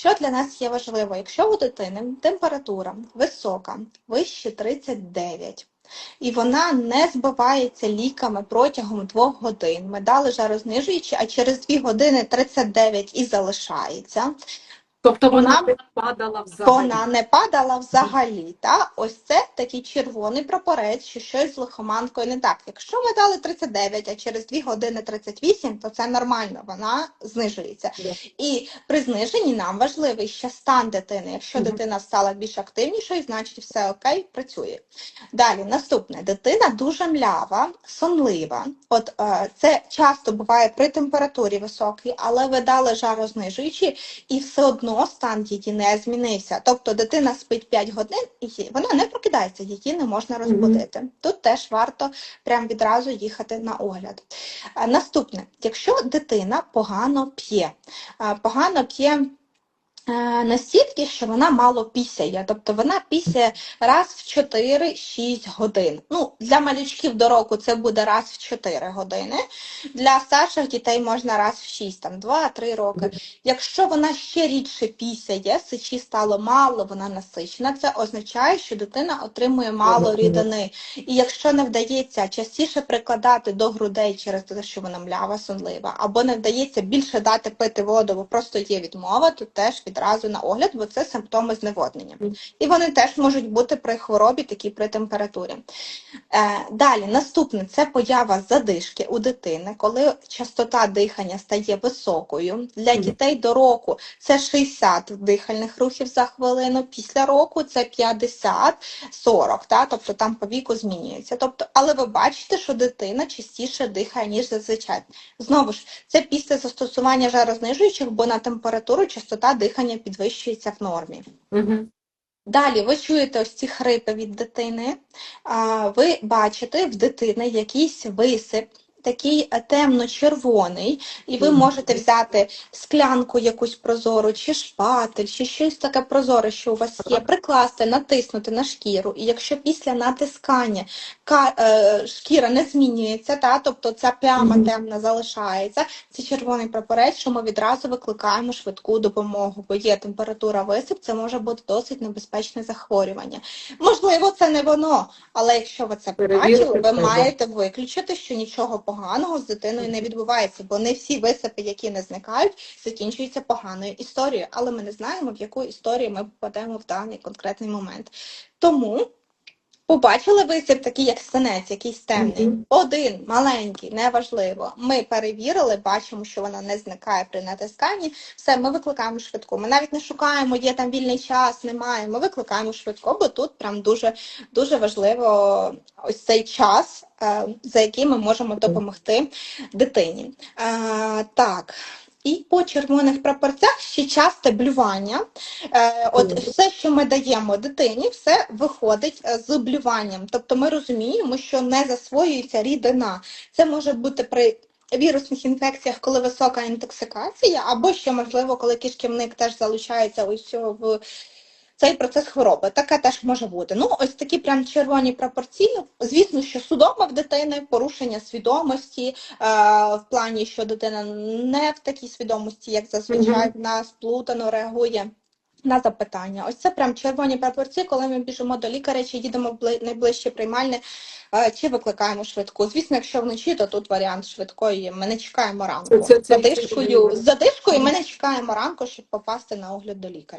Що для нас є важливо? Якщо у дитини температура висока, вище 39, і вона не збивається ліками протягом двох годин. Ми дали жарознижуючі, а через дві години 39 і залишається. Тобто вона Вона- не падала взагалі. Вона не падала взагалі. Та? Ось це такий червоний прапорець, що щось з лихоманкою не так. Якщо ми дали 39, а через 2 години 38, то це нормально, вона знижується. Да. І при зниженні нам важливий ще стан дитини. Якщо Мгм. дитина стала більш активнішою, значить все окей, працює. Далі, наступне, дитина дуже млява, сонлива. От е, це часто буває при температурі високій, але ви дали жарознижуючі, і все одно стан її не змінився. Тобто дитина спить 5 годин і вона не прокидається, її не можна розбудити. Тут теж варто прям відразу їхати на огляд. Е, Наступне, якщо дитина погано п'є, погано п'є. Е, Настільки, що вона мало пісяє, тобто вона пісяє раз в 4-6 годин. Ну, для малючків до року це буде раз в 4 години. Для старших дітей можна раз в 6, там 2-3 роки. Якщо вона ще рідше пісяє, сечі стало мало, вона насичена, це означає, що дитина отримує мало рідини. І якщо не вдається частіше прикладати до грудей через те, що вона млява, сонлива, або не вдається більше дати пити воду, бо просто є відмова, то теж відразу на огляд, бо це симптоми зневоднення. І вони теж можуть бути при хворобі, такі при температурі. Е, далі, наступне це поява задишки у дитини, коли частота дихання стає високою. Для дітей до року це 60 дихальних рухів за хвилину, після року це 50-40, та? тобто там по віку змінюється. Тобто, але ви бачите, що дитина частіше дихає, ніж зазвичай. Знову ж, це після застосування жарознижуючих, бо на температуру частота дихання підвищується в нормі. Угу. Далі ви чуєте ось ці хрипи від дитини. Ви бачите в дитини якийсь висип, такий е, темно-червоний, і ви можете взяти склянку якусь прозору, чи шпатель, чи щось таке прозоре, що у вас є, прикласти, натиснути на шкіру. І якщо після натискання ка- е, шкіра не змінюється, та, тобто ця пляма темна залишається, це червоний прапорець, що ми відразу викликаємо швидку допомогу, бо є температура висип, це може бути досить небезпечне захворювання. Можливо, це не воно, але якщо ви це побачили, ви маєте виключити, що нічого поганого з дитиною не відбувається, бо не всі висипи, які не зникають, закінчуються поганою історією, але ми не знаємо, в яку історію ми попадемо в даний конкретний момент. Тому Побачили висип такий, як синець, якийсь темний. Мгм. Один, маленький, неважливо. Ми перевірили, бачимо, що вона не зникає при натисканні. Все, ми викликаємо швидку. Ми навіть не шукаємо, є там вільний час, немає. Ми викликаємо швидко, бо тут прям дуже, дуже важливо ось цей час, е, за який ми можемо допомогти дитині. Е, Так. І по червоних прапорцях ще часте блювання. Е, От все, що ми даємо дитині, все виходить е, з блюванням. Тобто ми розуміємо, що не засвоюється рідина. Це може бути при вірусних інфекціях, коли висока інтоксикація, або ще можливо, коли кишківник теж залучається ось в цей процес хвороби. Таке теж може бути. Ну, ось такі прям червоні пропорції. Звісно, що судома в дитини, порушення свідомості е, в плані, що дитина не в такій свідомості, як зазвичай в нас плутано реагує. На запитання. Ось це прям червоні прапорці, коли ми біжимо до лікаря, чи їдемо в бли- найближче приймальне, е, чи викликаємо швидку. Звісно, якщо вночі, то тут варіант швидкої. Ми не чекаємо ранку. Це- це- З це- задишкою, з задишкою ми не чекаємо ранку, щоб попасти на огляд до лікаря.